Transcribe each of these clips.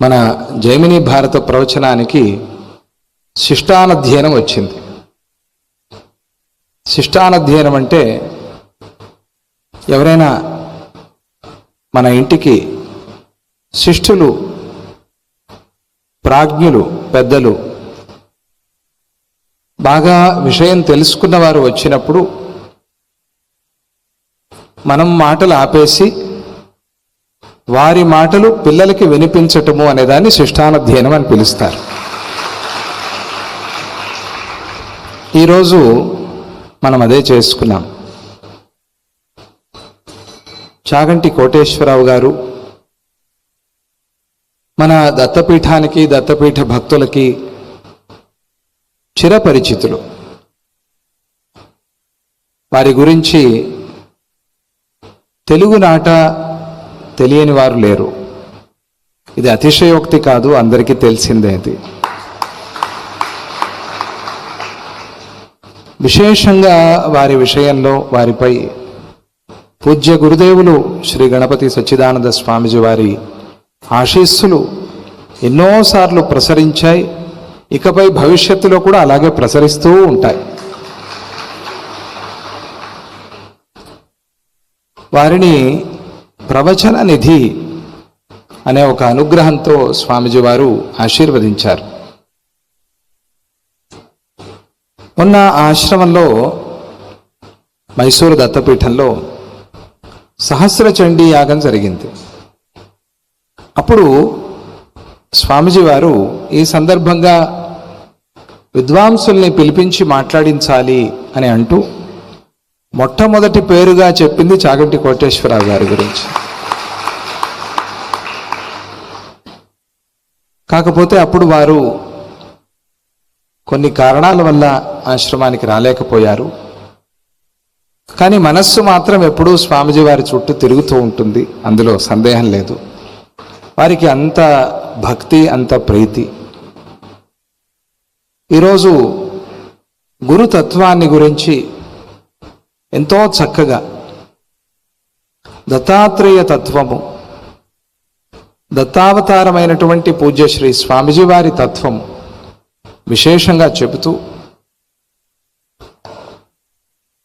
మన జైమిని భారత ప్రవచనానికి శిష్టానధ్యయనం వచ్చింది. శిష్టానధ్యయనం అంటే ఎవరైనా మన ఇంటికి శిష్టులు ప్రాజ్ఞులు పెద్దలు బాగా విషయం తెలుసుకున్నవారు వచ్చినప్పుడు మనం మాటలు ఆపేసి వారి మాటలు పిల్లలకి వినిపించటము అనేదాన్ని శిష్టానధ్యయనం అని పిలుస్తారు. ఈరోజు మనం అదే చేసుకున్నాం. చాగంటి కోటేశ్వరరావు గారు మన దత్తపీఠానికి దత్తపీఠ భక్తులకి చిరపరిచితులు. వారి గురించి తెలుగునాట తెలియని వారు లేరు. ఇది అతిశయోక్తి కాదు అందరికీ తెలిసిందే అది విశేషంగా వారి విషయంలో వారిపై పూజ్య గురుదేవులు శ్రీ గణపతి సచ్చిదానంద స్వామిజీ వారి ఆశీస్సులు ఎన్నోసార్లు ప్రసరించాయి. ఇకపై భవిష్యత్తులో కూడా అలాగే ప్రసరిస్తూ ఉంటాయి. వారిని ప్రవచన నిధి అనే ఒక అనుగ్రహంతో స్వామిజీ వారు ఆశీర్వదించారు. మొన్న ఆశ్రమంలో మైసూరు దత్తపీఠంలో సహస్ర చండీ యాగం జరిగింది. అప్పుడు స్వామిజీ వారు ఈ సందర్భంగా విద్వాంసుల్ని పిలిపించి మాట్లాడించాలి అని అంటూ మొట్టమొదటి పేరుగా చెప్పింది చాగంటి కోటేశ్వరరావు గారి గురించి. కాకపోతే అప్పుడు వారు కొన్ని కారణాల వల్ల ఆశ్రమానికి రాలేకపోయారు. కానీ మనస్సు మాత్రం ఎప్పుడూ స్వామిజీ వారి చుట్టూ తిరుగుతూ ఉంటుంది. అందులో సందేహం లేదు. వారికి అంత భక్తి అంత ప్రీతి. ఈరోజు గురుతత్వాన్ని గురించి ఎంతో చక్కగా. దత్తాత్రేయ తత్వము. దత్తావతారమైనటువంటి పూజ్య శ్రీ స్వామిజీ వారి తత్వం విశేషంగా చెబుతూ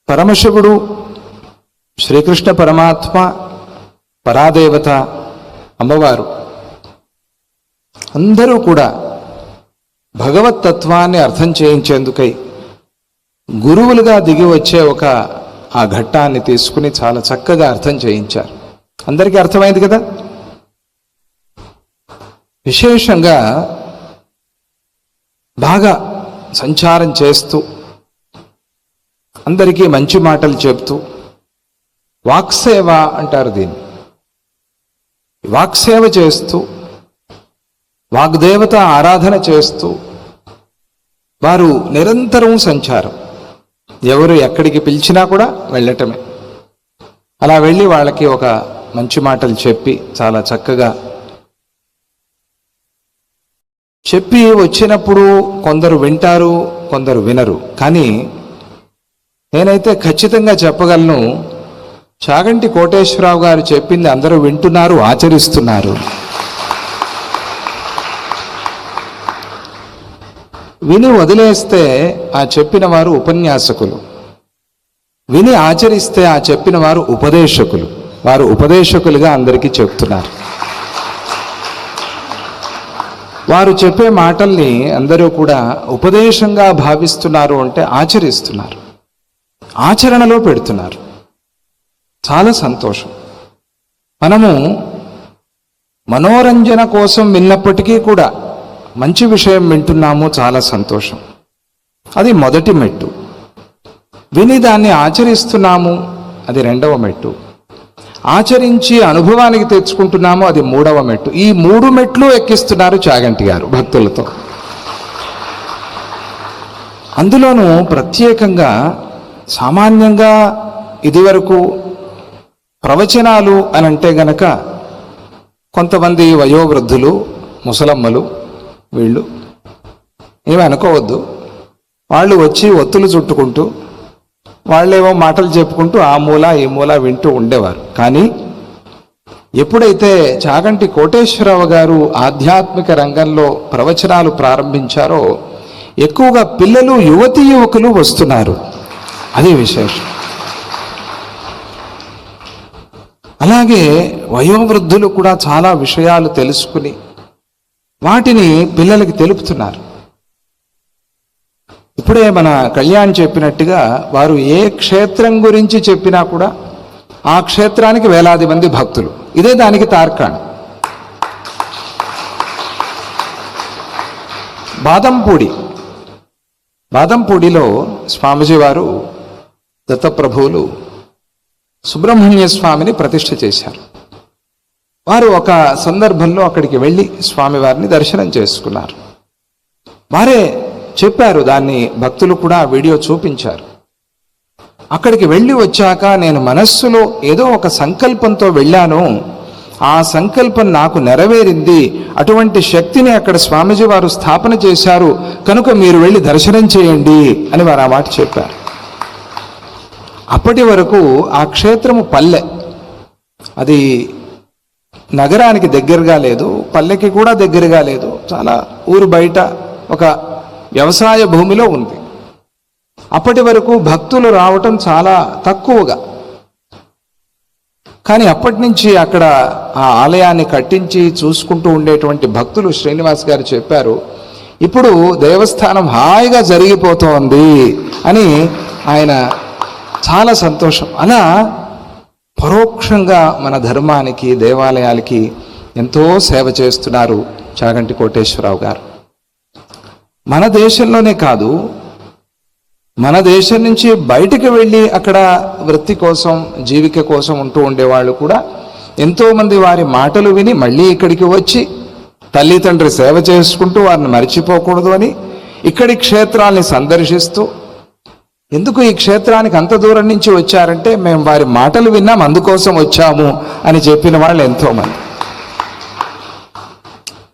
పరమశివుడు శ్రీకృష్ణ పరమాత్మ పరాదేవత అమ్మవారు అందరూ కూడా భగవత్ తత్వాన్ని అర్థం చేయించేందుకై గురువులుగా దిగి వచ్చే ఒక ఆ ఘట్టాన్ని తీసుకుని చాలా చక్కగా అర్థం చేయించారు. అందరికీ అర్థమైంది కదా? విశేషంగా బాగా సంచారం చేస్తూ అందరికీ మంచి మాటలు చెప్తూ వాక్సేవ అంటారు దీన్ని. వాక్సేవ చేస్తూ వాగ్దేవత ఆరాధన చేస్తూ వారు నిరంతరం సంచారం. ఎవరు ఎక్కడికి పిలిచినా కూడా వెళ్ళటమే. అలా వెళ్ళి వాళ్ళకి ఒక మంచి మాటలు చెప్పి చాలా చక్కగా చెప్పి వచ్చినప్పుడు కొందరు వింటారు కొందరు వినరు. కానీ నేనైతే ఖచ్చితంగా చెప్పగలను చాగంటి కోటేశ్వరరావు గారు చెప్పింది అందరూ వింటున్నారు ఆచరిస్తున్నారు. విని వదిలేస్తే ఆ చెప్పిన వారు ఉపన్యాసకులు. విని ఆచరిస్తే ఆ చెప్పిన వారు ఉపదేశకులు. వారు ఉపదేశకులుగా అందరికీ చెప్తున్నారు. వారు చెప్పే మాటల్ని అందరూ కూడా ఉపదేశంగా భావిస్తున్నారు అంటే ఆచరిస్తున్నారు. ఆచరణలో పెడుతున్నారు. చాలా సంతోషం. మనము మనోరంజన కోసం విన్నప్పటికీ కూడా మంచి విషయం వింటున్నాము చాలా సంతోషం. అది మొదటి మెట్టు. విని దాన్ని ఆచరిస్తున్నాము అది రెండవ మెట్టు. ఆచరించి అనుభవానికి తెచ్చుకుంటున్నాము అది మూడవ మెట్టు. ఈ మూడు మెట్లు ఎక్కిస్తున్నారు చాగంటి గారు భక్తులతో. అందులోనూ ప్రత్యేకంగా సామాన్యంగా ఇదివరకు ప్రవచనాలు అని అంటే గనక కొంతమంది వయోవృద్ధులు ముసలమ్మలు వీళ్ళు. ఏమి అనుకోవద్దు. వాళ్ళు వచ్చి ఒత్తులు చుట్టుకుంటూ వాళ్ళేవో మాటలు చెప్పుకుంటూ ఆ మూల ఈ మూల వింటూ ఉండేవారు. కానీ ఎప్పుడైతే చాగంటి కోటేశ్వరరావు గారు ఆధ్యాత్మిక రంగంలో ప్రవచనాలు ప్రారంభించారో ఎక్కువగా పిల్లలు యువతీ యువకులు వస్తున్నారు. అదే విశేషం. అలాగే వయోవృద్ధులు కూడా చాలా విషయాలు తెలుసుకుని వాటిని పిల్లలకి తెలుపుతున్నారు. ఇప్పుడే మన కళ్యాణ్ చెప్పినట్టుగా వారు ఏ క్షేత్రం గురించి చెప్పినా కూడా ఆ క్షేత్రానికి వేలాది మంది భక్తులు. ఇదే దానికి తార్కాణం. బాదంపూడి. బాదంపూడిలో స్వామిజీ వారు దత్తప్రభువులు సుబ్రహ్మణ్య స్వామిని ప్రతిష్ఠ చేశారు. వారు ఒక సందర్భంలో అక్కడికి వెళ్ళి స్వామివారిని దర్శనం చేసుకున్నారు. వారే చెప్పారు దాన్ని భక్తులు కూడా వీడియో చూపించారు. అక్కడికి వెళ్ళి వచ్చాక నేను మనస్సులో ఏదో ఒక సంకల్పంతో వెళ్ళాను. ఆ సంకల్పం నాకు నెరవేరింది. అటువంటి శక్తిని అక్కడ స్వామీజీ వారు స్థాపన చేశారు. కనుక మీరు వెళ్ళి దర్శనం చేయండి అని వారు ఆ మాట చెప్పారు. అప్పటి వరకు ఆ క్షేత్రము పల్లె. అది నగరానికి దగ్గరగా లేదు పల్లెకి కూడా దగ్గరగా లేదు. చాలా ఊరు బయట ఒక వ్యవసాయ భూమిలో ఉంది. అప్పటి వరకు భక్తులు రావటం చాలా తక్కువగా. కానీ అప్పటి నుంచి అక్కడ ఆ ఆలయాన్ని కట్టించి చూసుకుంటూ ఉండేటువంటి భక్తులు శ్రీనివాస్ గారు చెప్పారు ఇప్పుడు దేవస్థానం హాయిగా జరిగిపోతోంది అని ఆయన చాలా సంతోషం. అలా పరోక్షంగా మన ధర్మానికి దేవాలయాలకి ఎంతో సేవ చేస్తున్నారు చాగంటి కోటేశ్వరరావు గారు. మన దేశంలోనే కాదు మన దేశం నుంచి బయటికి వెళ్ళి అక్కడ వృత్తి కోసం జీవిక కోసం ఉంటూ ఉండేవాళ్ళు కూడా ఎంతోమంది వారి మాటలు విని మళ్ళీ ఇక్కడికి వచ్చి తల్లిదండ్రి సేవ చేసుకుంటూ వారిని మర్చిపోకూడదు అని ఇక్కడి క్షేత్రాల్ని సందర్శిస్తూ ఎందుకు ఈ క్షేత్రానికి అంత దూరం నుంచి వచ్చారంటే మేము వారి మాటలు విన్నాం అందుకోసం వచ్చాము అని చెప్పిన వాళ్ళు ఎంతోమంది.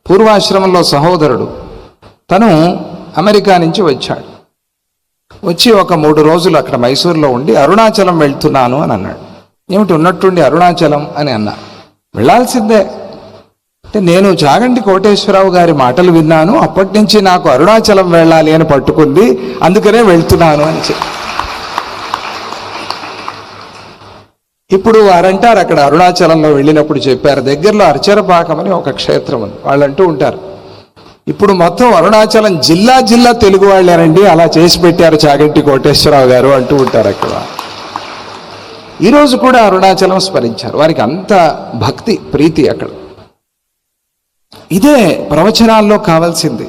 పూర్వాశ్రమంలో సహోదరుడు తను అమెరికా నుంచి వచ్చాడు. వచ్చి ఒక మూడు రోజులు అక్కడ మైసూర్లో ఉండి అరుణాచలం వెళ్తున్నాను అని అన్నాడు. ఏమిటి ఉన్నట్టుండి అరుణాచలం అని అన్నా. వెళ్ళాల్సిందే. అంటే నేను చాగంటి కోటేశ్వరరావు గారి మాటలు విన్నాను అప్పటి నుంచి నాకు అరుణాచలం వెళ్ళాలి అని పట్టుకుంది అందుకనే వెళ్తున్నాను అని చెప్పి. ఇప్పుడు వారంటారు అక్కడ అరుణాచలంలో వెళ్ళినప్పుడు చెప్పారు దగ్గరలో అర్చరపాకం అని ఒక క్షేత్రం ఉంది వాళ్ళు అంటూ ఉంటారు. ఇప్పుడు మొత్తం అరుణాచలం జిల్లా జిల్లా తెలుగు వాళ్ళేనండి అలా చేసి పెట్టారు చాగంటి కోటేశ్వరరావు గారు అంటూ ఉంటారు అక్కడ. ఈరోజు కూడా అరుణాచలం స్మరించారు వారికి అంత భక్తి ప్రీతి అక్కడ. ఇదే ప్రవచనాల్లో కావాల్సింది.